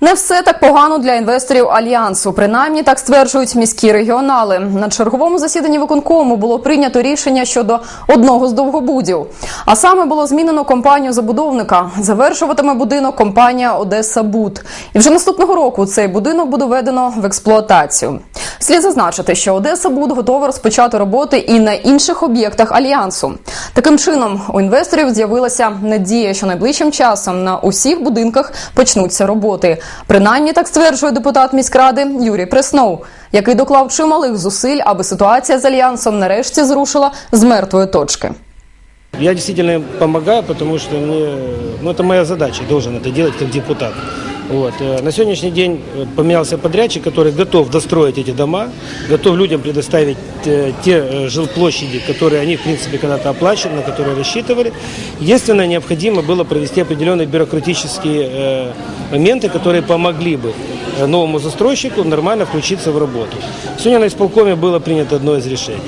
Не все так погано для інвесторів альянсу. Принаймні так стверджують міські регіонали. На черговому засіданні виконкому було прийнято рішення щодо одного з довгобудів. А саме було змінено компанію забудовника. Завершуватиме будинок компанія Одеса Буд. І вже наступного року цей будинок буде введено в експлуатацію. Слід зазначити, що Одеса Буд готова розпочати роботи і на інших об'єктах альянсу. Таким чином, у інвесторів з'явилася надія, що найближчим часом на усіх будинках почнуться роботи. Принаймні так стверджує депутат міськради Юрій Преснов, який доклав чималих зусиль, аби ситуація з альянсом нарешті зрушила з мертвої точки. Я действительно помогаю, потому что мне, ну, это моя задача, я должен это делать как депутат. Вот. э, На сегодняшний день э, поменялся подрядчик, который готов достроить эти дома, готов людям предоставить э, те э, жилплощади, которые они, в принципе, когда-то оплачивали, на которые рассчитывали. Единственное, необходимо было провести определенные бюрократические э, моменты, которые помогли бы э, новому застройщику нормально включиться в работу. Сегодня на исполкоме было принято одно из решений.